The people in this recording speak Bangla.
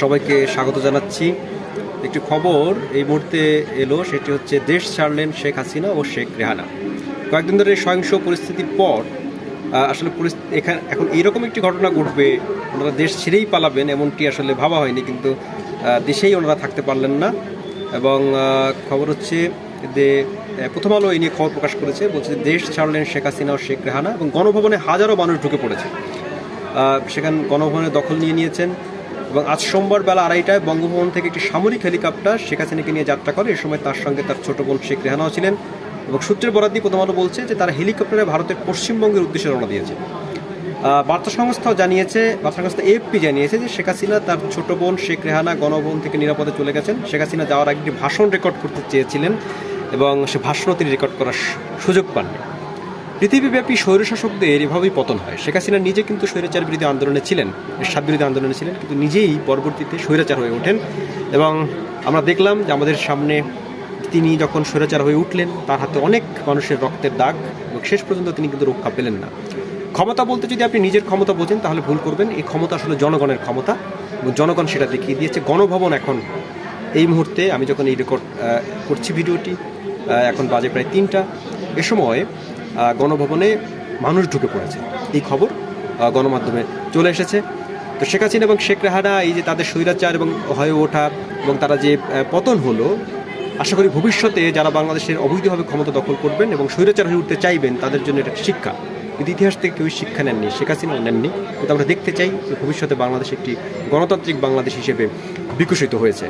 সবাইকে স্বাগত জানাচ্ছি। একটি খবর এই মুহূর্তে এলো, সেটি হচ্ছে দেশ ছাড়লেন শেখ হাসিনা ও শেখ রেহানা। কয়েকদিন ধরে সহিংস পরিস্থিতির পর আসলে এখানে এখন এইরকম একটি ঘটনা ঘটবে, ওনারা দেশ ছেড়েই পালাবেন এমনটি আসলে ভাবা হয়নি, কিন্তু দেশেই ওনারা থাকতে পারলেন না। এবং খবর হচ্ছে যে প্রথম আলো এই নিয়ে খবর প্রকাশ করেছে, বলছে দেশ ছাড়লেন শেখ হাসিনা ও শেখ রেহানা এবং গণভবনে হাজারো মানুষ ঢুকে পড়েছে। সেখানে গণভবনের দখল নিয়ে নিয়েছেন। এবং আজ সোমবার বেলা আড়াইটায় বঙ্গভবন থেকে একটি সামরিক হেলিকপ্টার শেখ হাসিনাকে নিয়ে যাত্রা করে। এ সময় তার সঙ্গে তার ছোট বোন শেখ রেহানাও ছিলেন এবং সূত্রের বরাদ্দি প্রথম আলো বলছে যে তারা হেলিকপ্টারে ভারতের পশ্চিমবঙ্গের উদ্দেশ্যে রওনা দিয়েছে। বার্তা সংস্থাও জানিয়েছে, বার্তা সংস্থা এএফপি জানিয়েছে যে শেখ হাসিনা তার ছোট বোন শেখ রেহানা গণভবন থেকে নিরাপদে চলে গেছেন। শেখ হাসিনা যাওয়ার আগে একটি ভাষণ রেকর্ড করতে চেয়েছিলেন এবং সে ভাষণও তিনি রেকর্ড করার সুযোগ পাননি। পৃথিবীব্যাপী স্বৈরশাসকদের এভাবেই পতন হয়। শেখ হাসিনা নিজে কিন্তু স্বৈরাচার বিরোধী আন্দোলনে ছিলেন, এরশাদ বিরোধী আন্দোলনে ছিলেন, কিন্তু নিজেই পরবর্তীতে স্বৈরাচার হয়ে ওঠেন এবং আমরা দেখলাম যে আমাদের সামনে তিনি যখন স্বৈরাচার হয়ে উঠলেন, তার হাতে অনেক মানুষের রক্তের দাগ এবং শেষ পর্যন্ত তিনি কিন্তু রক্ষা পেলেন না। ক্ষমতা বলতে যদি আপনি নিজের ক্ষমতা বোঝেন, তাহলে ভুল করবেন। এই ক্ষমতা আসলে জনগণের ক্ষমতা এবং জনগণ সেটা দেখিয়ে দিয়েছে। গণভবন এখন এই মুহূর্তে আমি যখন এই রেকর্ড করছি ভিডিওটি এখন বাজে প্রায় তিনটা। এ সময় গণভবনে মানুষ ঢুকে পড়েছে। এই খবর গণমাধ্যমে চলে এসেছে। তো শেখ হাসিনা এবং শেখ রাহারা এই যে তাদের স্বৈরাচার এবং হয়ে ওঠা এবং তারা যে পতন হলো, আশা করি ভবিষ্যতে যারা বাংলাদেশের অবৈধভাবে ক্ষমতা দখল করবেন এবং স্বৈরাচার হয়ে উঠতে চাইবেন, তাদের জন্য এটা শিক্ষা। কিন্তু ইতিহাস থেকে কেউ শিক্ষা নেননি, শেখ হাসিনাও নেননি। কিন্তু আমরা দেখতে চাই ভবিষ্যতে বাংলাদেশ একটি গণতান্ত্রিক বাংলাদেশ হিসেবে বিকশিত হয়েছে।